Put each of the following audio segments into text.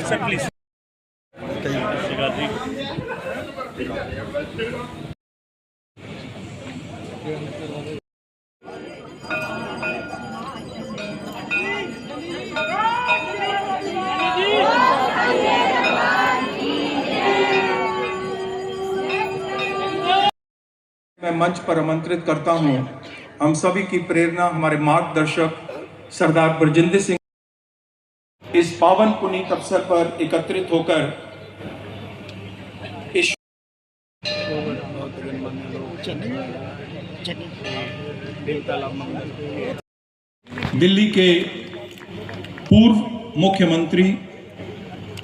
Sir please ਸਤਿ ਸ਼੍ਰੀ ਅਕਾਲ ਜੀ मंच पर आमंत्रित करता हूँ। हम सभी की प्रेरणा हमारे मार्गदर्शक सरदार ब्रजिंदर सिंह इस पावन पुनीत अवसर पर एकत्रित होकर इस दिल्ली के पूर्व मुख्यमंत्री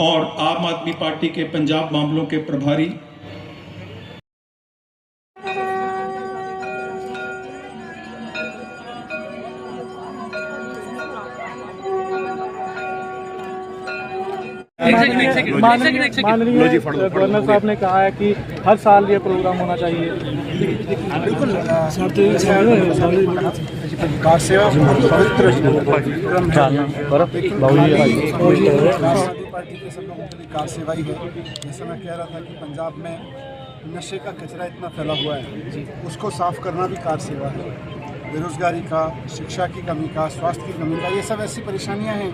और आम आदमी पार्टी के पंजाब मामलों के प्रभारी माननीय गवर्नर साहब ने कहा है कि हर साल ये प्रोग्राम होना चाहिए कार सेवा पवित्र पार्टी के सब लोगों के लिए कार सेवा ही है जैसे मैं कह रहा था कि पंजाब में नशे का कचरा इतना फैला हुआ है उसको साफ़ करना भी कार सेवा है। बेरोजगारी का शिक्षा की कमी का स्वास्थ्य की कमी का ये सब ऐसी परेशानियां हैं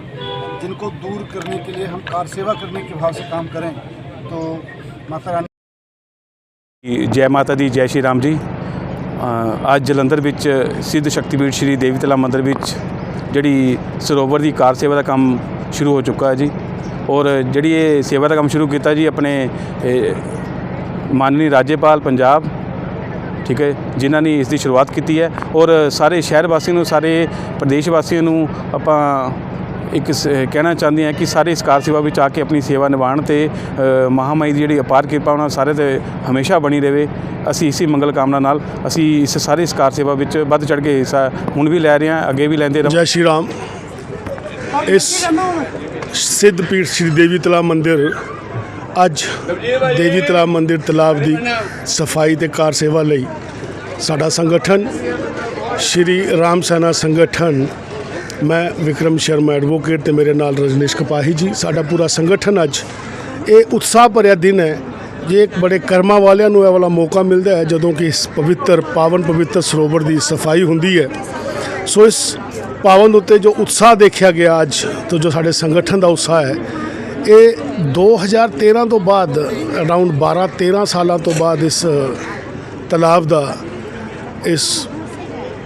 जिनको दूर करने के लिए हम कार सेवा करने के भाव से काम करें तो माता रानी ਜੈ ਮਾਤਾ ਦੀ ਜੈ ਸ਼੍ਰੀ ਰਾਮ ਜੀ ਅ, ਅੱਜ ਜਲੰਧਰ ਵਿੱਚ ਸਿੱਧ ਸ਼ਕਤੀਪੀਠ ਸ਼੍ਰੀ ਦੇਵੀ ਤਲਾ ਮੰਦਿਰ ਵਿੱਚ ਜਿਹੜੀ ਸਰੋਵਰ ਦੀ ਕਾਰ ਸੇਵਾ ਦਾ ਕੰਮ ਸ਼ੁਰੂ ਹੋ ਚੁੱਕਾ ਹੈ ਜੀ ਔਰ ਜਿਹੜੀ ਇਹ ਸੇਵਾ ਦਾ ਕੰਮ ਸ਼ੁਰੂ ਕੀਤਾ ਜੀ ਆਪਣੇ ਇਹ, ਮਾਨਨੀ ਰਾਜਪਾਲ ਪੰਜਾਬ ਠੀਕ ਹੈ ਜਿਨ੍ਹਾਂ ਨੇ ਇਸ ਦੀ ਸ਼ੁਰੂਆਤ ਕੀਤੀ ਹੈ ਔਰ ਸਾਰੇ ਸ਼ਹਿਰ ਵਾਸੀਆਂ ਨੂੰ ਸਾਰੇ ਪ੍ਰਦੇਸ਼ ਵਾਸੀਆਂ ਨੂੰ ਆਪਾਂ ਇੱਕ ਸ- ਕਹਿਣਾ ਚਾਹੁੰਦੇ ਹਾਂ ਕਿ ਸਾਰੇ ਇਸ ਕਾਰ ਸੇਵਾ ਵਿੱਚ ਆ ਕੇ ਆਪਣੀ ਸੇਵਾ ਨਿਭਾਉਣ ਤੇ ਅ, ਮਹਾਮਾਈ ਦੀ ਜਿਹੜੀ ਅਪਾਰ ਕਿਰਪਾ ਉਹਨਾਂ ਸਾਰੇ ਤੇ ਹਮੇਸ਼ਾ ਬਣੀ ਰਹੇ ਅਸੀਂ ਇਸੇ ਮੰਗਲ ਕਾਮਨਾ ਨਾਲ ਅਸੀਂ ਇਸ ਸਾਰੇ ਇਸ ਕਾਰ ਸੇਵਾ ਵਿੱਚ ਵੱਧ ਚੜ ਕੇ ਹਿੱਸਾ ਹੁਣ ਵੀ ਲੈ ਰਹੇ ਹਾਂ ਅੱਗੇ ਵੀ ਲੈਂਦੇ ਰਹਾਂਗੇ ਜੈ ਸ਼੍ਰੀ ਰਾਮ। ਇਸ ਸਿੱਧ ਪੀਠ ਸ਼੍ਰੀ ਦੇਵੀ ਤਲਾ ਮੰਦਿਰ ਅੱਜ ਦੇਵੀ ਤਲਾਬ ਮੰਦਿਰ ਤਲਾਬ ਦੀ ਸਫ਼ਾਈ ਤੇ ਕਾਰ ਸੇਵਾ ਲਈ ਸਾਡਾ ਸੰਗਠਨ, ਸ਼੍ਰੀ ਰਾਮ ਸੈਨਾ ਸੰਗਠਨ, ਮੈਂ ਵਿਕਰਮ ਸ਼ਰਮਾ ਐਡਵੋਕੇਟ ਤੇ ਮੇਰੇ ਨਾਲ ਰਜਨੀਸ਼ ਕਪਾਹੀ ਜੀ, ਸਾਡਾ ਪੂਰਾ ਸੰਗਠਨ ਅੱਜ। ਇਹ ਉਤਸ਼ਾਹ ਭਰਿਆ ਦਿਨ ਹੈ। ਜੇ ਇੱਕ ਬੜੇ ਕਰਮਾਂ ਵਾਲਿਆਂ ਨੂੰ ਇਹ ਵਾਲਾ ਮੌਕਾ ਮਿਲਦਾ ਹੈ, ਜਦੋਂ ਕਿ ਇਸ ਪਵਿੱਤਰ, ਪਾਵਨ ਪਵਿੱਤਰ ਸਰੋਵਰ ਦੀ ਸਫ਼ਾਈ ਹੁੰਦੀ ਹੈ। ਸੋ ਇਸ ਪਾਵਨ ਉੱਤੇ ਜੋ ਉਤਸ਼ਾਹ ਦੇਖਿਆ ਗਿਆ ਅੱਜ, ਤੋਂ ਜੋ ਸਾਡੇ ਸੰਗਠਨ ਦਾ ਉਤਸ਼ਾਹ ਹੈ ਇਹ 2013 ਤੋਂ ਬਾਅਦ ਅਰਾਊਂਡ 12 13 ਸਾਲਾਂ ਤੋਂ ਬਾਅਦ ਇਸ ਤਲਾਬ ਦਾ ਇਸ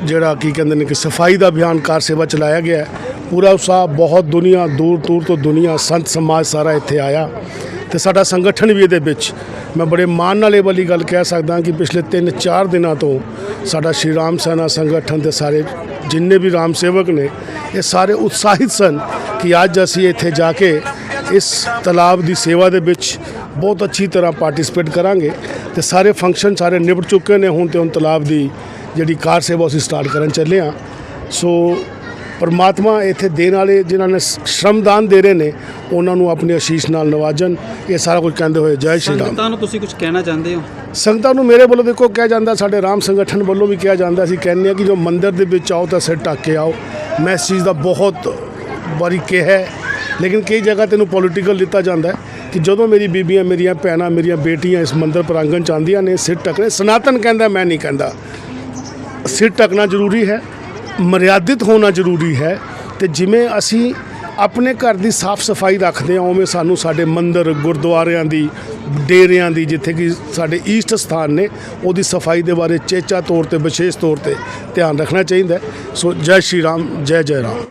ਜਿਹੜਾ ਕੀ ਕਹਿੰਦੇ ਨੇ ਕਿ ਸਫ਼ਾਈ ਦਾ ਅਭਿਆਨ ਕਾਰ ਸੇਵਾ ਚਲਾਇਆ ਗਿਆ ਪੂਰਾ ਉਤਸ਼ਾਹ ਬਹੁਤ ਦੁਨੀਆ ਦੂਰ ਦੂਰ ਤੋਂ ਦੁਨੀਆ, ਸੰਤ ਸਮਾਜ ਸਾਰਾ ਇੱਥੇ ਆਇਆ। ਤੇ ਸਾਡਾ ਸੰਗਠਨ ਵੀ ਇਹਦੇ ਵਿੱਚ, ਮੈਂ ਬੜੇ ਮਾਣ ਨਾਲ ਇਹ ਵਾਲੀ ਗੱਲ ਕਹਿ ਸਕਦਾ ਕਿ ਪਿਛਲੇ 3-4 ਦਿਨਾਂ ਤੋਂ ਸਾਡਾ ਸ਼੍ਰੀ ਰਾਮ ਸੈਨਾ ਸੰਗਠਨ ਦੇ ਸਾਰੇ ਜਿੰਨੇ ਵੀ ਰਾਮ ਸੇਵਕ ਨੇ, ਇਹ ਸਾਰੇ ਉਤਸ਼ਾਹਿਤ ਸਨ ਕਿ ਅੱਜ ਅਸੀਂ ਇੱਥੇ ਜਾ ਕੇ ਇਸ ਤਲਾਬ ਦੀ ਸੇਵਾ ਦੇ ਵਿੱਚ ਬਹੁਤ ਅੱਛੀ ਤਰ੍ਹਾਂ ਪਾਰਟਿਸਿਪੇਟ ਕਰਾਂਗੇ ਤੇ ਸਾਰੇ ਫੰਕਸ਼ਨ ਸਾਰੇ ਨਿਬਟ ਚੁੱਕੇ ਨੇ ਹੁਣ ਤੇ ਹੁਣ ਤਲਾਬ ਦੀ ਜਿਹੜੀ ਕਾਰ ਸੇਵਾ ਅਸੀਂ ਸਟਾਰਟ ਕਰਨ ਚੱਲੇ ਹਾਂ। ਸੋ ਪਰਮਾਤਮਾ ਇੱਥੇ ਦੇਣ ਵਾਲੇ ਜਿਨ੍ਹਾਂ ਨੇ ਸ਼ਰਮਦਾਨ ਦੇ ਰਹੇ ਨੇ ਉਹਨਾਂ ਨੂੰ ਆਪਣੀ ਅਸ਼ੀਸ਼ ਨਾਲ ਨਵਾਜਣ। ਇਹ ਸਾਰਾ ਕੁਝ ਕਹਿੰਦੇ ਹੋਏ ਜੈ ਸ਼੍ਰੀ ਰਾਮ। ਸੰਗਤਾਂ ਨੂੰ ਤੁਸੀਂ ਕੁਝ ਕਹਿਣਾ ਚਾਹੁੰਦੇ ਹੋ? ਸੰਗਤਾਂ ਨੂੰ ਮੇਰੇ ਵੱਲੋਂ ਦੇਖੋ ਕਿਹਾ ਜਾਂਦਾ ਸਾਡੇ ਰਾਮ ਸੰਗਠਨ ਵੱਲੋਂ ਵੀ ਕਿਹਾ ਜਾਂਦਾ ਅਸੀਂ ਕਹਿੰਦੇ ਹਾਂ ਕਿ ਜੋ ਮੰਦਿਰ ਦੇ ਵਿੱਚ ਆਓ ਤਾਂ ਸਿਰ ਢੱਕ ਕੇ ਆਓ। ਮੈਂ ਇਸ ਚੀਜ਼ ਦਾ ਬਹੁਤ ਵਾਰੀ ਕਿਹਾ ਹੈ। ਲੇਕਿਨ ਕਈ ਜਗ੍ਹਾ ਤੈਨੂੰ ਪੋਲੀਟੀਕਲ ਦਿੱਤਾ ਜਾਂਦਾ ਕਿ ਜਦੋਂ ਮੇਰੀ ਬੀਬੀਆਂ, ਮੇਰੀਆਂ ਭੈਣਾਂ, ਮੇਰੀਆਂ ਬੇਟੀਆਂ ਇਸ ਮੰਦਰ ਪ੍ਰਾਂਗਣ ਚ ਆਉਂਦੀਆਂ ਨੇ, ਸਿਰ ਢੱਕਣੇ, ਸਨਾਤਨ ਕਹਿੰਦਾ, ਮੈਂ ਨਹੀਂ ਕਹਿੰਦਾ। ਸਿਰ ਢੱਕਣਾ ਜ਼ਰੂਰੀ ਹੈ, ਮਰਿਆਦਿਤ ਹੋਣਾ ਜ਼ਰੂਰੀ ਹੈ ਤੇ ਜਿਵੇਂ ਅਸੀਂ ਆਪਣੇ ਘਰ ਦੀ ਸਾਫ਼ ਸਫ਼ਾਈ ਰੱਖਦੇ ਹਾਂ, ਉਵੇਂ ਸਾਨੂੰ ਸਾਡੇ ਮੰਦਰ, ਗੁਰਦੁਆਰਿਆਂ ਦੀ, ਡੇਰਿਆਂ ਦੀ, ਜਿੱਥੇ ਕਿ ਸਾਡੇ ਈਸਟ ਸਥਾਨ ਨੇ, ਉਹਦੀ ਸਫ਼ਾਈ ਦੇ ਬਾਰੇ ਚੇਚਾ ਤੌਰ ਤੇ, ਵਿਸ਼ੇਸ਼ ਤੌਰ ਤੇ ਧਿਆਨ ਰੱਖਣਾ ਚਾਹੀਦਾ ਸੋ ਜੈ ਸ਼੍ਰੀ ਰਾਮ, ਜੈ ਜੈ ਰਾਮ।